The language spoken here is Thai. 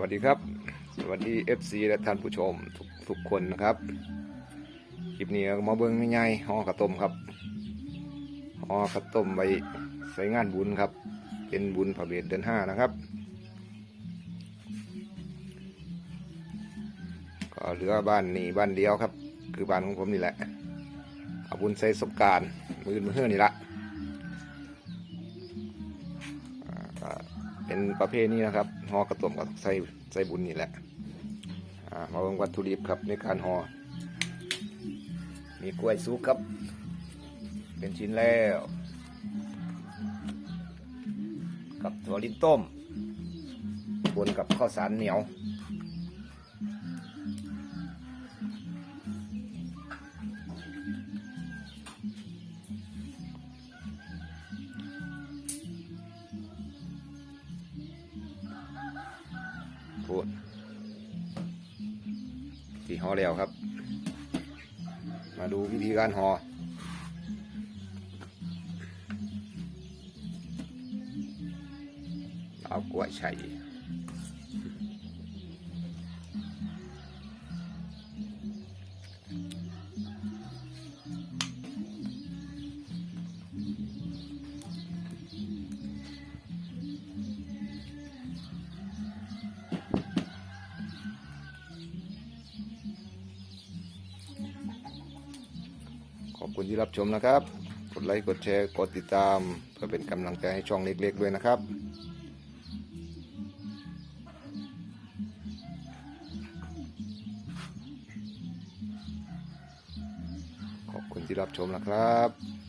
วัสดีครับ สวัสดี FC และท่านผู้ชมทุกทุกคนนะครับ คลิปนี้มาเบิ้งง่ายๆห่อกระต้มครับห่อกระต้มไว้ใส่งานบุญครับ เป็นบุญพระเวทเดือนห้านะครับ ก็เหลือบ้านนี้บ้านเดียวครับ คือบ้านของผมนี่แหละเอาบุญใส่สงการมือมือเฮือนี่ละ เป็นประเภทนี้นะครับห่อกระต้มกับไส้ไส้บุญนี่แหละมาเบิ่งวัตถุดิบครับในการห่อมีกล้วยสุกครับ เป็นชิ้นแล้ว กับถั่วลิ้นต้มบนกับข้าวสารเหนียว พูดที่ห่อแล้วครับ มาดูวิธีการห่อเอากล้วยไช่ อบคุณที่รับชมนะครับ กดไลค์กดแชร์กดติดตาม เพื่อเป็นกำลังใจให้ช่องเล็กๆด้วยนะครับขอบคุณที่รับชมนะครับ